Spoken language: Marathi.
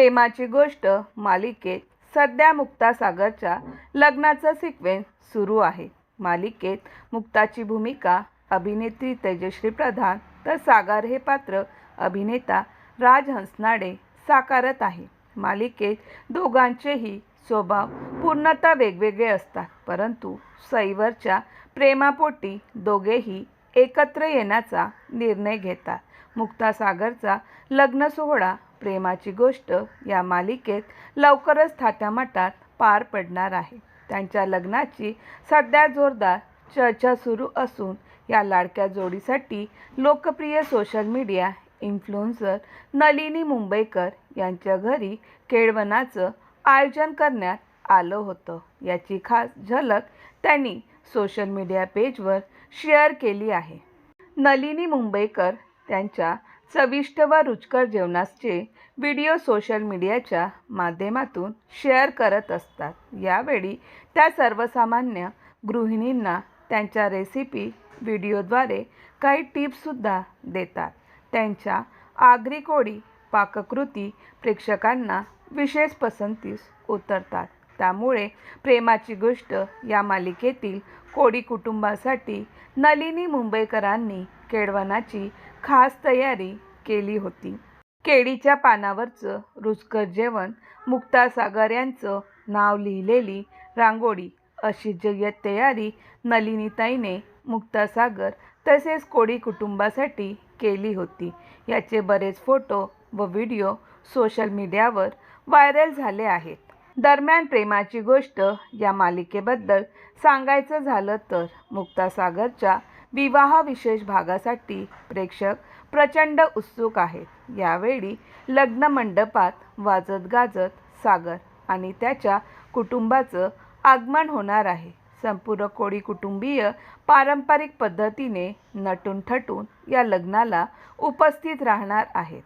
प्रेमाची गोष्ट मालिकेत सध्या मुक्ता सागरच्या लग्नाचा सिक्वेन्स सुरू आहे. मालिकेत मुक्ताची भूमिका अभिनेत्री तेजश्री प्रधान तर सागर हे पात्र अभिनेता राज हंसनाडे साकारत आहे. मालिकेत दोघांचेही स्वभाव पूर्णतः वेगवेगळे असतात परंतु सईवरच्या प्रेमापोटी दोघेही एकत्र येण्याचा निर्णय घेतात. मुक्तासागरचा लग्न सोहळा प्रेमाची गोष्ट या मालिकेत लवकरच थाटामाटात पार पडणार आहे. त्यांच्या लग्नाची सध्या जोरदार चर्चा सुरू असून या लाडक्या जोडीसाठी लोकप्रिय social media influencer Nalini Mumbaikar यांच्या घरी केळवणाचं आयोजन करण्यात आलं होतं. याची खास झलक त्यांनी सोशल मीडिया पेजवर शेअर केली आहे. नलिनी मुंबईकर त्यांच्या चविष्ट व रुचकर जेवणाचे व्हिडिओ सोशल मीडियाच्या माध्यमातून शेअर करत असतात. यावेळी त्या सर्वसामान्य गृहिणींना त्यांच्या रेसिपी व्हिडिओद्वारे काही टिप्ससुद्धा देतात. त्यांच्या आगरी कोडी पाककृती प्रेक्षकांना विशेष पसंतीस उतरतात. त्यामुळे प्रेमाची गोष्ट या मालिकेतील कोडी कुटुंबासाठी नलिनी मुंबईकरांनी केळवणाची खास तयारी केली होती. केळीच्या पानावरचं रुचकर जेवण मुक्तासागर यांचं नाव लिहिलेली रांगोळी अशी जय्यत तयारी नलिनीताईने मुक्तासागर तसेच कोळी कुटुंबासाठी केली होती. याचे बरेच फोटो व व्हिडिओ सोशल मीडियावर व्हायरल झाले आहेत. दरम्यान प्रेमाची गोष्ट या मालिकेबद्दल सांगायचं झालं तर मुक्तासागरच्या विवाह विशेष भागासाठी प्रेक्षक प्रचंड उत्सुक आहेत. यावेळी लग्न मंडपात वाजत गाजत सागर आणि त्याच्या कुटुंबाचं आगमन होणार आहे. संपूर्ण कोळी कुटुंबीय पारंपरिक पद्धतीने नटून ठटून या लग्नाला उपस्थित राहणार आहेत.